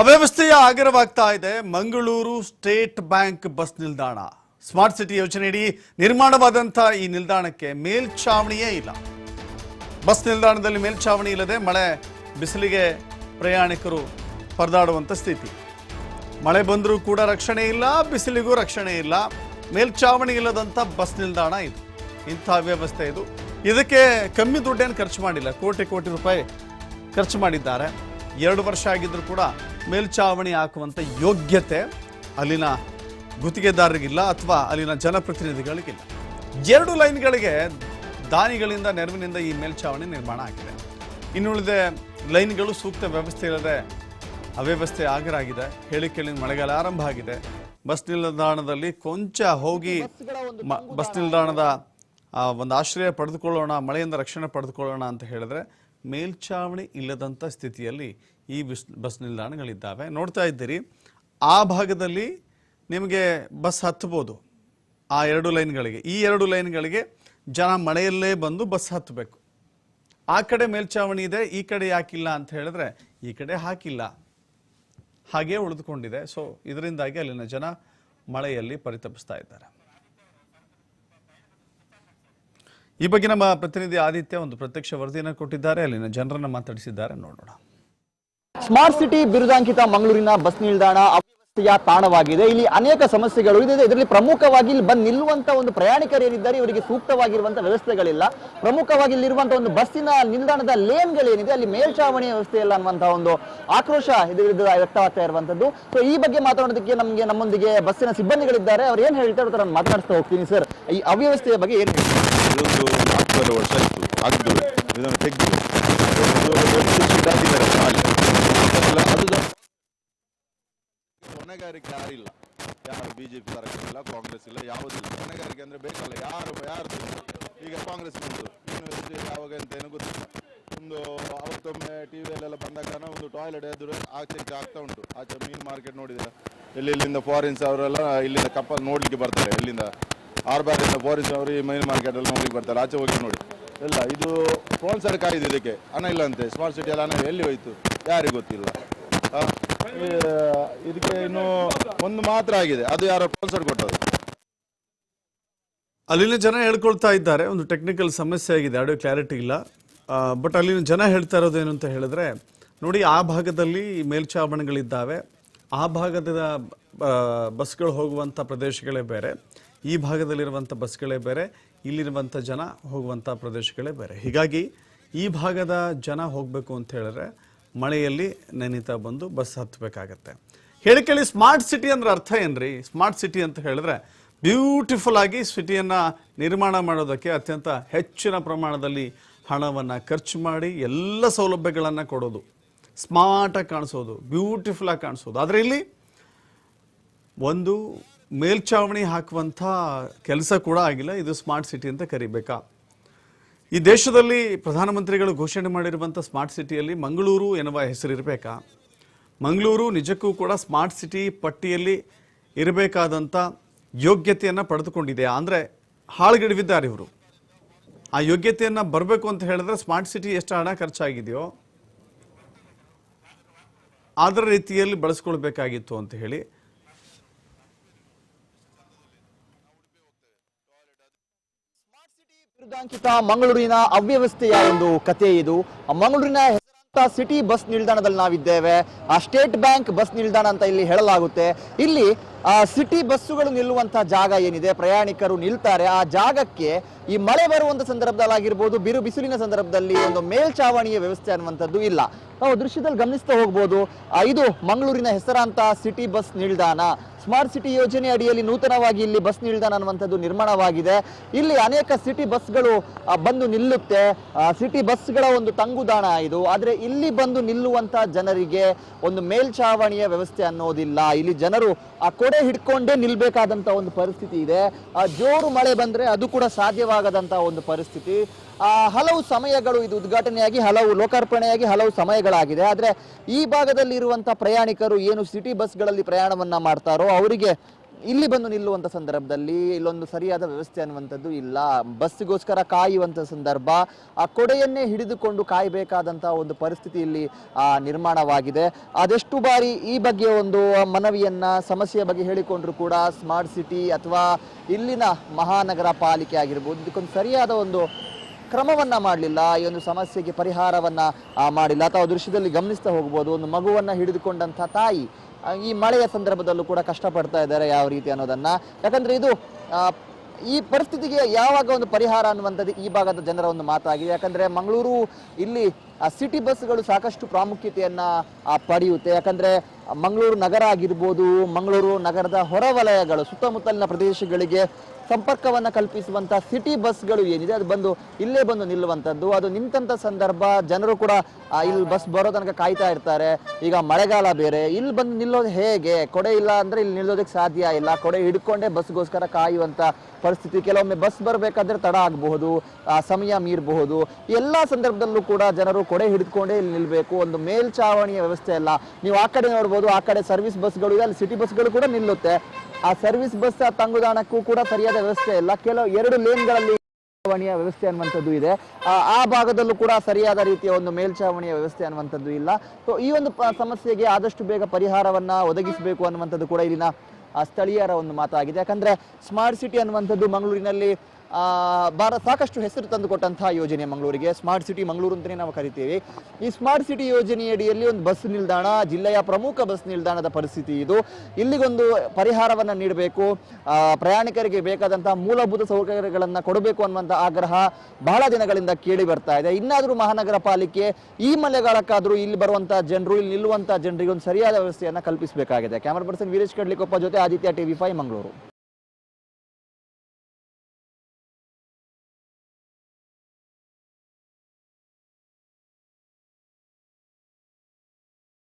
ಅವ್ಯವಸ್ಥೆಯ ಆಗರವಾಗ್ತಾ ಇದೆ. Mangaluru state bank bus ನಿಲ್ದಾಣ. ಸ್ಮಾರ್ಟ್ ಸಿಟಿ ಯೋಜನೆಯಡಿ ನಿರ್ಮಾಣವಾದಂಥ ಈ ನಿಲ್ದಾಣಕ್ಕೆ ಮೇಲ್ಛಾವಣಿಯೇ ಇಲ್ಲ. ಬಸ್ ನಿಲ್ದಾಣದಲ್ಲಿ ಮೇಲ್ಛಾವಣಿ ಇಲ್ಲದೆ ಮಳೆ ಬಿಸಿಲಿಗೆ ಪ್ರಯಾಣಿಕರು ಪರದಾಡುವಂಥ ಸ್ಥಿತಿ. ಮಳೆ ಬಂದರೂ ಕೂಡ ರಕ್ಷಣೆ ಇಲ್ಲ, ಬಿಸಿಲಿಗೂ ರಕ್ಷಣೆ ಇಲ್ಲ. ಮೇಲ್ಛಾವಣಿ ಇಲ್ಲದಂಥ ಬಸ್ ನಿಲ್ದಾಣ ಇದು. ಇಂಥ ವ್ಯವಸ್ಥೆ ಇದು. ಇದಕ್ಕೆ ಕಮ್ಮಿ ದುಡ್ಡೇನು ಖರ್ಚು ಮಾಡಿಲ್ಲ. ಕೋಟಿ ಕೋಟಿ ರೂಪಾಯಿ ಖರ್ಚು ಮಾಡಿದ್ದಾರೆ. ಎರಡು ವರ್ಷ ಆಗಿದ್ದರೂ ಕೂಡ ಮೇಲ್ಛಾವಣಿ ಹಾಕುವಂಥ ಯೋಗ್ಯತೆ ಅಲ್ಲಿನ ಗುತ್ತಿಗೆದಾರರಿಗಿಲ್ಲ ಅಥವಾ ಅಲ್ಲಿನ ಜನಪ್ರತಿನಿಧಿಗಳಿಗಿಲ್ಲ. ಎರಡು ಲೈನ್ಗಳಿಗೆ ದಾನಿಗಳಿಂದ, ನೆರವಿನಿಂದ ಈ ಮೇಲ್ಛಾವಣಿ ನಿರ್ಮಾಣ ಆಗಿದೆ. ಇನ್ನುಳಿದ ಲೈನ್ಗಳು ಸೂಕ್ತ ವ್ಯವಸ್ಥೆ ಇಲ್ಲದೆ ಅವ್ಯವಸ್ಥೆ ಆಗರಾಗಿದೆ. ಹೇಳಿ ಕೇಳಿ ಮಳೆಗಾಲ ಆರಂಭ ಆಗಿದೆ. ಬಸ್ ನಿಲ್ದಾಣದಲ್ಲಿ ಕೊಂಚ ಹೋಗಿ ಬಸ್ ನಿಲ್ದಾಣದ ಒಂದು ಆಶ್ರಯ ಪಡೆದುಕೊಳ್ಳೋಣ, ಮಳೆಯಿಂದ ರಕ್ಷಣೆ ಪಡೆದುಕೊಳ್ಳೋಣ ಅಂತ ಹೇಳಿದ್ರೆ ಮೇಲ್ಛಾವಣಿ ಇಲ್ಲದಂಥ ಸ್ಥಿತಿಯಲ್ಲಿ ಈ ಬಸ್ ಬಸ್ ನಿಲ್ದಾಣಗಳಿದ್ದಾವೆ. ನೋಡ್ತಾ ಇದ್ದೀರಿ, ಆ ಭಾಗದಲ್ಲಿ ನಿಮಗೆ ಬಸ್ ಹತ್ತಬೋದು ಆ ಎರಡು ಲೈನ್ಗಳಿಗೆ. ಈ ಎರಡು ಲೈನ್ಗಳಿಗೆ ಜನ ಮಳೆಯಲ್ಲೇ ಬಂದು ಬಸ್ ಹತ್ತಬೇಕು. ಆ ಕಡೆ ಮೇಲ್ಛಾವಣಿ ಇದೆ, ಈ ಕಡೆ ಯಾಕಿಲ್ಲ ಅಂತ ಹೇಳಿದ್ರೆ ಈ ಕಡೆ ಹಾಕಿಲ್ಲ. ಹಾಗೇ ಉಳಿದುಕೊಂಡಿದೆ. ಸೊ ಇದರಿಂದಾಗಿ ಅಲ್ಲಿನ ಜನ ಮಳೆಯಲ್ಲಿ ಪರಿತಪಿಸ್ತಾ ಇದ್ದಾರೆ. ಈ ಬಗ್ಗೆ ನಮ್ಮ ಪ್ರತಿನಿಧಿ ಆದಿತ್ಯ ಒಂದು ಪ್ರತ್ಯಕ್ಷ ವರದಿಯನ್ನು ಕೊಟ್ಟಿದ್ದಾರೆ. ಅಲ್ಲಿನ ಜನರನ್ನು ಮಾತಾಡಿಸಿದ್ದಾರೆ. ನೋಡೋಣ. ಸ್ಮಾರ್ಟ್ ಸಿಟಿ ಬಿರುದಾಂಕಿತ ಮಂಗಳೂರಿನ ಬಸ್ ನಿಲ್ದಾಣ ಅವ್ಯವಸ್ಥೆಯ ತಾಣವಾಗಿದೆ. ಇಲ್ಲಿ ಅನೇಕ ಸಮಸ್ಯೆಗಳು ಇದೆ. ಇದರಲ್ಲಿ ಪ್ರಮುಖವಾಗಿ ಇಲ್ಲಿ ಬಂದು ನಿಲ್ಲುವಂತ ಒಂದು ಪ್ರಯಾಣಿಕರು ಏನಿದ್ದಾರೆ ಇವರಿಗೆ ಸೂಕ್ತವಾಗಿರುವಂತಹ ವ್ಯವಸ್ಥೆಗಳಿಲ್ಲ. ಪ್ರಮುಖವಾಗಿ ಇಲ್ಲಿರುವಂತಹ ಒಂದು ಬಸ್ಸಿನ ನಿಲ್ದಾಣದ ಲೇನ್ಗಳೇನಿದೆ, ಅಲ್ಲಿ ಮೇಲ್ಛಾವಣಿ ವ್ಯವಸ್ಥೆ ಇಲ್ಲ ಅನ್ನುವಂತಹ ಒಂದು ಆಕ್ರೋಶ ವಿರುದ್ಧ ವ್ಯಕ್ತವಾಗ್ತಾ ಇರುವಂತದ್ದು. ಸೊ ಈ ಬಗ್ಗೆ ಮಾತಾಡೋದಕ್ಕೆ ನಮಗೆ ನಮ್ಮೊಂದಿಗೆ ಬಸ್ಸಿನ ಸಿಬ್ಬಂದಿಗಳಿದ್ದಾರೆ. ಅವ್ರು ಏನ್ ಹೇಳ್ತಾರೆ ನಾನು ಮಾತನಾಡಿಸ್ತಾ ಹೋಗ್ತೀನಿ ಸರ್. ಈ ಅವ್ಯವಸ್ಥೆಯ ಬಗ್ಗೆ ಏನು ಹೇಳ್ತೀರಾ? ಹೊಣೆಗಾರಿಕೆ ಯಾರಿಲ್ಲ? ಯಾರು ಬಿಜೆಪಿ ಸರ್ಕಾರ ಇಲ್ಲ ಕಾಂಗ್ರೆಸ್ ಇಲ್ಲ. ಯಾವುದಿಲ್ಲ ಹೊಣೆಗಾರಿಕೆ ಅಂದರೆ ಬೇಕಲ್ಲ, ಯಾರು ಯಾರು ಈಗ ಕಾಂಗ್ರೆಸ್ ಬಂತು. ಇನ್ನು ಯಾವಾಗ ಅಂತ ಏನು ಗೊತ್ತಿಲ್ಲ. ಒಂದು ಅವತ್ತೊಮ್ಮೆ ಟಿ ವಿಯಲ್ಲೆಲ್ಲ ಬಂದಾಗ ಒಂದು ಟಾಯ್ಲೆಟ್ ಎದುರು ಆಚೆ ಆಗ್ತಾ ಉಂಟು. ಆಚೆ ಮೀನು ಮಾರ್ಕೆಟ್ ನೋಡಿದ್ರೆ. ಎಲ್ಲಿ, ಇಲ್ಲಿಂದ ಫಾರಿನ್ಸ್ ಅವರೆಲ್ಲ ಇಲ್ಲಿಂದ ಕಪ್ಪ ನೋಡ್ಲಿಕ್ಕೆ ಬರ್ತಾರೆ. ಇಲ್ಲಿಂದ ಆರ್ಬಾರಿಂದ ಫಾರಿನ್ಸ್ ಅವರು ಈ ಮೀನು ಮಾರ್ಕೆಟ್ ಅಲ್ಲಿ ನೋಡ್ಲಿಕ್ಕೆ ಬರ್ತಾರೆ. ಆಚೆ ಹೋಗಿ ನೋಡಿ. ಇಲ್ಲ ಇದು ಸ್ಪಾನ್ಸರ್ ಇದೆ ಇದಕ್ಕೆ. ಹಣ ಇಲ್ಲಂತೆ ಸ್ಮಾರ್ಟ್ ಸಿಟಿ ಹಣ ಎಲ್ಲಿ ಹೋಯ್ತು? ಯಾರಿಗೂ ಗೊತ್ತಿಲ್ಲ. ಇದಕ್ಕೆ ಇನ್ನು ಒಂದು ಮಾತ್ರ ಆಗಿದೆ. ಅದು ಯಾರೋ ಸ್ಪಾನ್ಸರ್ ಕೊಟ್ಟದ್ದು. ಅಲ್ಲಿನ ಜನ ಹೇಳ್ಕೊಳ್ತಾ ಇದ್ದಾರೆ. ಒಂದು ಟೆಕ್ನಿಕಲ್ ಸಮಸ್ಯೆ ಆಗಿದೆ. ಆಡಿಯೋ ಕ್ಲಾರಿಟಿ ಇಲ್ಲ. ಬಟ್ ಅಲ್ಲಿನ ಜನ ಹೇಳ್ತಾ ಇರೋದು ಏನು ಅಂತ ಹೇಳಿದ್ರೆ, ನೋಡಿ, ಆ ಭಾಗದಲ್ಲಿ ಮೇಲ್ಛಾವಣಿಗಳಿದ್ದಾವೆ ಆ ಭಾಗದ ಬಸ್ಗಳು ಹೋಗುವಂಥ ಪ್ರದೇಶಗಳೇ ಬೇರೆ. ಈ ಭಾಗದಲ್ಲಿರುವಂಥ ಬಸ್ಗಳೇ ಬೇರೆ. ಇಲ್ಲಿರುವಂಥ ಜನ ಹೋಗುವಂಥ ಪ್ರದೇಶಗಳೇ ಬೇರೆ. ಹೀಗಾಗಿ ಈ ಭಾಗದ ಜನ ಹೋಗಬೇಕು ಅಂತ ಹೇಳಿದ್ರೆ ಮಳೆಯಲ್ಲಿ ನೆನೀತಾ ಬಂದು ಬಸ್ ಹತ್ತಬೇಕಾಗತ್ತೆ ಹೇಳಿ ಕೇಳಿ ಸ್ಮಾರ್ಟ್ ಸಿಟಿ ಅಂದ್ರೆ ಅರ್ಥ ಏನ್ರಿ? ಸ್ಮಾರ್ಟ್ ಸಿಟಿ ಅಂತ ಹೇಳಿದ್ರೆ ಬ್ಯೂಟಿಫುಲ್ ಆಗಿ ಸಿಟಿಯನ್ನು ನಿರ್ಮಾಣ ಮಾಡೋದಕ್ಕೆ ಅತ್ಯಂತ ಹೆಚ್ಚಿನ ಪ್ರಮಾಣದಲ್ಲಿ ಹಣವನ್ನು ಖರ್ಚು ಮಾಡಿ ಎಲ್ಲ ಸೌಲಭ್ಯಗಳನ್ನು ಕೊಡೋದು. ಸ್ಮಾರ್ಟಾಗಿ ಕಾಣಿಸೋದು, ಬ್ಯೂಟಿಫುಲ್ ಆಗಿ ಕಾಣಿಸೋದು. ಆದರೆ ಇಲ್ಲಿ ಒಂದು ಮೇಲ್ಛಾವಣಿ ಹಾಕುವಂಥ ಕೆಲಸ ಕೂಡ ಆಗಿಲ್ಲ. ಇದು ಸ್ಮಾರ್ಟ್ ಸಿಟಿ ಅಂತ ಕರಿಬೇಕಾ? ಈ ದೇಶದಲ್ಲಿ ಪ್ರಧಾನಮಂತ್ರಿಗಳು ಘೋಷಣೆ ಮಾಡಿರುವಂಥ ಸ್ಮಾರ್ಟ್ ಸಿಟಿಯಲ್ಲಿ ಮಂಗಳೂರು ಎನ್ನುವ ಹೆಸರಿರಬೇಕಾ ಮಂಗಳೂರು ನಿಜಕ್ಕೂ ಕೂಡ ಸ್ಮಾರ್ಟ್ ಸಿಟಿ ಪಟ್ಟಿಯಲ್ಲಿ ಇರಬೇಕಾದಂಥ ಯೋಗ್ಯತೆಯನ್ನು ಪಡೆದುಕೊಂಡಿದೆ. ಅಂದರೆ ಹಾಳುಗಿಡವಿದ್ದಾರೆ ಇವರು. ಆ ಯೋಗ್ಯತೆಯನ್ನು ಬರಬೇಕು ಅಂತ ಹೇಳಿದ್ರೆ ಸ್ಮಾರ್ಟ್ ಸಿಟಿ ಎಷ್ಟು ಹಣ ಖರ್ಚಾಗಿದೆಯೋ ಅದರ ರೀತಿಯಲ್ಲಿ ಬಳಸ್ಕೊಳ್ಬೇಕಾಗಿತ್ತು ಅಂತ ಹೇಳಿ ವಿರುದ್ಧಾಂಕಿತ ಮಂಗಳೂರಿನ ಅವ್ಯವಸ್ಥೆಯ ಒಂದು ಕಥೆ ಇದು. ಮಂಗಳೂರಿನ ಹೆಸರಾಂತ ಸಿಟಿ ಬಸ್ ನಿಲ್ದಾಣದಲ್ಲಿ ನಾವಿದ್ದೇವೆ. ಆ ಸ್ಟೇಟ್ ಬ್ಯಾಂಕ್ ಬಸ್ ನಿಲ್ದಾಣ ಅಂತ ಇಲ್ಲಿ ಹೇಳಲಾಗುತ್ತೆ. ಇಲ್ಲಿ ಸಿಟಿ ಬಸ್ಸುಗಳು ನಿಲ್ಲುವಂತಹ ಜಾಗ ಏನಿದೆ? ಪ್ರಯಾಣಿಕರು ನಿಲ್ತಾರೆ. ಆ ಜಾಗಕ್ಕೆ ಈ ಮಳೆ ಬರುವಂತ ಸಂದರ್ಭದಲ್ಲಾಗಿರ್ಬೋದು, ಬಿರು ಬಿಸಿಲಿನ ಸಂದರ್ಭದಲ್ಲಿ ಒಂದು ಮೇಲ್ಛಾವಣಿಯ ವ್ಯವಸ್ಥೆ ಅನ್ನುವಂಥದ್ದು ಇಲ್ಲ. ನಾವು ದೃಶ್ಯದಲ್ಲಿ ಗಮನಿಸ್ತಾ ಹೋಗ್ಬೋದು ಇದು ಮಂಗಳೂರಿನ ಹೆಸರಾಂತ ಸಿಟಿ ಬಸ್ ನಿಲ್ದಾಣ. ಸ್ಮಾರ್ಟ್ ಸಿಟಿ ಯೋಜನೆ ಅಡಿಯಲ್ಲಿ ನೂತನವಾಗಿ ಇಲ್ಲಿ ಬಸ್ ನಿಲ್ದಾಣ ಅನ್ನುವಂಥದ್ದು ನಿರ್ಮಾಣವಾಗಿದೆ. ಇಲ್ಲಿ ಅನೇಕ ಸಿಟಿ ಬಸ್ಗಳು ಬಂದು ನಿಲ್ಲುತ್ತೆ. ಸಿಟಿ ಬಸ್ಗಳ ಒಂದು ತಂಗುದಾಣ ಇದು. ಆದರೆ ಇಲ್ಲಿ ಬಂದು ನಿಲ್ಲುವಂಥ ಜನರಿಗೆ ಒಂದು ಮೇಲ್ಛಾವಣಿಯ ವ್ಯವಸ್ಥೆ ಅನ್ನೋದಿಲ್ಲ. ಇಲ್ಲಿ ಜನರು ಆ ಕೊಡೆ ಹಿಡ್ಕೊಂಡೇ ನಿಲ್ಬೇಕಾದಂತ ಒಂದು ಪರಿಸ್ಥಿತಿ ಇದೆ. ಆ, ಜೋರು ಮಳೆ ಬಂದ್ರೆ ಅದು ಕೂಡ ಸಾಧ್ಯವಾಗದಂತ ಒಂದು ಪರಿಸ್ಥಿತಿ. ಆ, ಹಲವು ಸಮಯಗಳು ಇದು ಉದ್ಘಾಟನೆಯಾಗಿ ಹಲವು ಲೋಕಾರ್ಪಣೆಯಾಗಿ ಹಲವು ಸಮಯಗಳಾಗಿದೆ. ಆದರೆ ಈ ಭಾಗದಲ್ಲಿ ಇರುವಂತಹ ಪ್ರಯಾಣಿಕರು ಏನು ಸಿಟಿ ಬಸ್ಗಳಲ್ಲಿ ಪ್ರಯಾಣವನ್ನ ಮಾಡ್ತಾರೋ ಅವರಿಗೆ ಇಲ್ಲಿ ಬಂದು ನಿಲ್ಲುವಂಥ ಸಂದರ್ಭದಲ್ಲಿ ಇಲ್ಲೊಂದು ಸರಿಯಾದ ವ್ಯವಸ್ಥೆ ಅನ್ನುವಂಥದ್ದು ಇಲ್ಲ. ಬಸ್ಸಿಗೋಸ್ಕರ ಕಾಯುವಂಥ ಸಂದರ್ಭ, ಆ ಕೊಡೆಯನ್ನೇ ಹಿಡಿದುಕೊಂಡು ಕಾಯಬೇಕಾದಂಥ ಒಂದು ಪರಿಸ್ಥಿತಿ ಇಲ್ಲಿ ನಿರ್ಮಾಣವಾಗಿದೆ. ಅದೆಷ್ಟು ಬಾರಿ ಈ ಬಗ್ಗೆ ಒಂದು ಮನವಿಯನ್ನ, ಸಮಸ್ಯೆಯ ಬಗ್ಗೆ ಹೇಳಿಕೊಂಡ್ರು ಕೂಡ ಸ್ಮಾರ್ಟ್ ಸಿಟಿ ಅಥವಾ ಇಲ್ಲಿನ ಮಹಾನಗರ ಪಾಲಿಕೆ ಆಗಿರ್ಬೋದು, ಇದಕ್ಕೊಂದು ಸರಿಯಾದ ಒಂದು ಕ್ರಮವನ್ನ ಮಾಡಲಿಲ್ಲ, ಈ ಒಂದು ಸಮಸ್ಯೆಗೆ ಪರಿಹಾರವನ್ನ ಮಾಡಿಲ್ಲ. ಅಥವಾ ದೃಶ್ಯದಲ್ಲಿ ಗಮನಿಸ್ತಾ ಹೋಗ್ಬೋದು, ಒಂದು ಮಗುವನ್ನ ಹಿಡಿದುಕೊಂಡಂಥ ತಾಯಿ ಈ ಮಳೆಯ ಸಂದರ್ಭದಲ್ಲೂ ಕೂಡ ಕಷ್ಟಪಡ್ತಾ ಇದ್ದಾರೆ ಯಾವ ರೀತಿ ಅನ್ನೋದನ್ನ. ಯಾಕಂದ್ರೆ ಇದು ಈ ಪರಿಸ್ಥಿತಿಗೆ ಯಾವಾಗ ಒಂದು ಪರಿಹಾರ ಅನ್ನುವಂಥದ್ದು ಈ ಭಾಗದ ಜನರ ಒಂದು ಮಾತಾಗಿದೆ. ಯಾಕಂದ್ರೆ ಮಂಗಳೂರು ಇಲ್ಲಿ ಸಿಟಿ ಬಸ್ಗಳು ಸಾಕಷ್ಟು ಪ್ರಾಮುಖ್ಯತೆಯನ್ನು ಪಡೆಯುತ್ತೆ. ಯಾಕಂದ್ರೆ ಮಂಗಳೂರು ನಗರ ಆಗಿರ್ಬೋದು, ಮಂಗಳೂರು ನಗರದ ಹೊರವಲಯಗಳು, ಸುತ್ತಮುತ್ತಲಿನ ಪ್ರದೇಶಗಳಿಗೆ ಸಂಪರ್ಕವನ್ನ ಕಲ್ಪಿಸುವಂಥ ಸಿಟಿ ಬಸ್ಗಳು ಏನಿದೆ ಅದು ಬಂದು ಇಲ್ಲೇ ಬಂದು ನಿಲ್ಲುವಂಥದ್ದು. ಅದು ನಿಂತಂಥ ಸಂದರ್ಭ ಜನರು ಕೂಡ ಇಲ್ಲಿ ಬಸ್ ಬರೋ ತನಕ ಕಾಯ್ತಾ ಇರ್ತಾರೆ. ಈಗ ಮಳೆಗಾಲ ಬೇರೆ ಇಲ್ಲಿ ಬಂದು ನಿಲ್ಲೋದು ಹೇಗೆ? ಕೊಡೆ ಇಲ್ಲ ಅಂದರೆ ಇಲ್ಲಿ ನಿಲ್ಲೋದಕ್ಕೆ ಸಾಧ್ಯ ಇಲ್ಲ. ಕೊಡೆ ಹಿಡ್ಕೊಂಡೇ ಬಸ್ಗೋಸ್ಕರ ಕಾಯುವಂಥ ಪರಿಸ್ಥಿತಿ. ಕೆಲವೊಮ್ಮೆ ಬಸ್ ಬರಬೇಕಾದ್ರೆ ತಡ ಆಗಬಹುದು ಆ, ಸಮಯ ಮೀರಬಹುದು. ಎಲ್ಲ ಸಂದರ್ಭದಲ್ಲೂ ಕೂಡ ಜನರು ಕೊಡೆ ಹಿಡಿದುಕೊಂಡೇ ಇಲ್ಲಿ ನಿಲ್ಲಬೇಕು ಒಂದು ಮೇಲ್ಚಾವಣಿಯ ವ್ಯವಸ್ಥೆ ಇಲ್ಲ ನೀವು ಆ ಕಡೆ ನೋಡ್ಬೋದು ಆ ಕಡೆ ಸರ್ವಿಸ್ ಬಸ್ಗಳು ಇದೆ ಅಲ್ಲಿ ಸಿಟಿ ಬಸ್ಗಳು ಕೂಡ ನಿಲ್ಲುತ್ತೆ. ಆ ಸರ್ವಿಸ್ ಬಸ್ ತಂಗುದಾಣಕ್ಕೂ ಕೂಡ ಸರಿಯಾದ ವ್ಯವಸ್ಥೆ ಇಲ್ಲ. ಕೆಲವು ಎರಡು ಲೇನ್ಗಳಲ್ಲಿ ಮೇಲ್ಚಾವಣಿಯ ವ್ಯವಸ್ಥೆ ಅನ್ನುವಂಥದ್ದು ಇದೆ. ಆ, ಭಾಗದಲ್ಲೂ ಕೂಡ ಸರಿಯಾದ ರೀತಿಯ ಒಂದು ಮೇಲ್ಚಾವಣಿಯ ವ್ಯವಸ್ಥೆ ಅನ್ನುವಂಥದ್ದು ಇಲ್ಲ. ಸೊ ಈ ಒಂದು ಸಮಸ್ಯೆಗೆ ಆದಷ್ಟು ಬೇಗ ಪರಿಹಾರವನ್ನ ಒದಗಿಸಬೇಕು ಅನ್ನುವಂಥದ್ದು ಕೂಡ ಇಲ್ಲಿನ ಸ್ಥಳೀಯರ ಒಂದು ಮಾತಾಗಿದೆ. ಯಾಕಂದ್ರೆ ಸ್ಮಾರ್ಟ್ ಸಿಟಿ ಅನ್ನುವಂಥದ್ದು ಮಂಗಳೂರಿನಲ್ಲಿ ಆ, ಭಾರ ಸಾಕಷ್ಟು ಹೆಸರು ತಂದು ಕೊಟ್ಟಂತಹ ಯೋಜನೆ ಮಂಗಳೂರಿಗೆ. ಸ್ಮಾರ್ಟ್ ಸಿಟಿ ಮಂಗಳೂರು ಅಂತಲೇ ನಾವು ಕರಿತೀವಿ. ಈ ಸ್ಮಾರ್ಟ್ ಸಿಟಿ ಯೋಜನೆಯಡಿಯಲ್ಲಿ ಒಂದು ಬಸ್ ನಿಲ್ದಾಣ ಜಿಲ್ಲೆಯ ಪ್ರಮುಖ ಬಸ್ ನಿಲ್ದಾಣದ ಪರಿಸ್ಥಿತಿ ಇದು. ಇಲ್ಲಿಗೊಂದು ಪರಿಹಾರವನ್ನು ನೀಡಬೇಕು. ಪ್ರಯಾಣಿಕರಿಗೆ ಬೇಕಾದಂತಹ ಮೂಲಭೂತ ಸೌಕರ್ಯಗಳನ್ನು ಕೊಡಬೇಕು ಅನ್ನುವಂಥ ಆಗ್ರಹ ಬಹಳ ದಿನಗಳಿಂದ ಕೇಳಿ ಬರ್ತಾ ಇದೆ. ಇನ್ನಾದರೂ ಮಹಾನಗರ ಪಾಲಿಕೆ ಈ ಮಳೆಗಾಲಕ್ಕಾದರೂ ಇಲ್ಲಿ ಬರುವಂತಹ ಜನರು ಇಲ್ಲಿ ನಿಲ್ಲುವಂತಹ ಜನರಿಗೆ ಒಂದು ಸರಿಯಾದ ವ್ಯವಸ್ಥೆಯನ್ನು ಕಲ್ಪಿಸಬೇಕಾಗಿದೆ. ಕ್ಯಾಮರಾ ಪರ್ಸನ್ ವೀರೇಶ್ ಕಡ್ಲಿಕೊಪ್ಪ ಜೊತೆ ಆದಿತ್ಯ ಟಿವಿ ಫೈವ್ ಮಂಗಳೂರು.